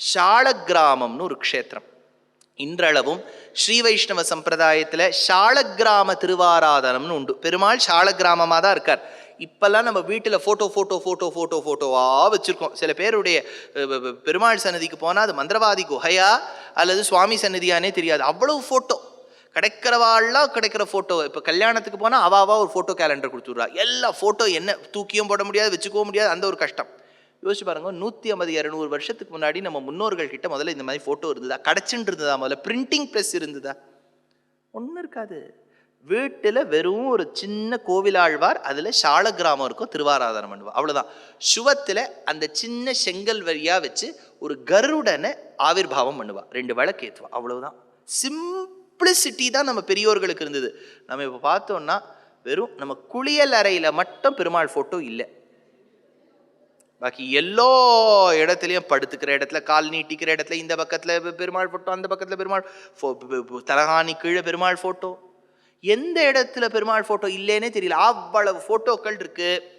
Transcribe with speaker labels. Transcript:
Speaker 1: ஷால கிராமம்னு ஒரு க்ஷேத்திரம். இன்றளவும் ஸ்ரீ வைஷ்ணவ சம்பிரதாயத்தில் ஷாளக்கிராம திருவாராதனம்னு உண்டு. பெருமாள் ஷால கிராமமாக தான் இருக்கார். இப்போல்லாம் நம்ம வீட்டில் ஃபோட்டோ ஃபோட்டோ ஃபோட்டோ ஃபோட்டோ ஃபோட்டோவாக வச்சுருக்கோம். சில பேருடைய பெருமாள் சன்னதிக்கு போனால் அது மந்திரவாதி குகையா அல்லது சுவாமி சன்னதியானே தெரியாது. அவ்வளவு ஃபோட்டோ கிடைக்கிறவாள்லாம் கிடைக்கிற ஃபோட்டோ இப்போ கல்யாணத்துக்கு போனால் அவாவா ஒரு ஃபோட்டோ கேலண்டர் கொடுத்துட்றா. எல்லா ஃபோட்டோ என்ன? தூக்கியும் போட முடியாது வச்சுக்கவும் முடியாது. அந்த ஒரு கஷ்டம். யோசிச்சு பாருங்க நூற்றி ஐம்பது இரநூறு வருஷத்துக்கு முன்னாடி நம்ம முன்னோர்கள் கிட்ட முதல்ல இந்த மாதிரி ஃபோட்டோ இருந்ததா? கடைச்சுன்னு இருந்ததா முதல்ல? பிரிண்டிங் ப்ரெஸ் இருந்ததா? ஒன்றும் இருக்காது. வீட்டில் வெறும் ஒரு சின்ன கோவிலாழ்வார் அதில் சால கிராமம் இருக்கும் திருவாராதனம் பண்ணுவா. அவ்வளோதான் சுவத்தில் அந்த சின்ன செங்கல் வழியாக வச்சு ஒரு கருடனை ஆவிர்வாவம் பண்ணுவா. ரெண்டு விளக்கு ஏற்றுவா அவ்வளோதான் சிம்பிளிசிட்டி தான் நம்ம பெரியோர்களுக்கு இருந்தது. நம்ம இப்போ பார்த்தோம்னா வெறும் நம்ம குளியல் அறையில் மட்டும் பெருமாள் ஃபோட்டோ இல்லை. பாக்கி எல்லா இடத்துலையும் படுத்துக்கிற இடத்துல கால் நீட்டிக்கிற இடத்துல இந்த பக்கத்தில் பெருமாள் ஃபோட்டோ அந்த பக்கத்தில் பெருமாள் ஃபோ தலகாணி கீழே பெருமாள் ஃபோட்டோ எந்த இடத்துல பெருமாள் ஃபோட்டோ இல்லைன்னே தெரியல. அவ்வளவு ஃபோட்டோக்கள் இருக்குது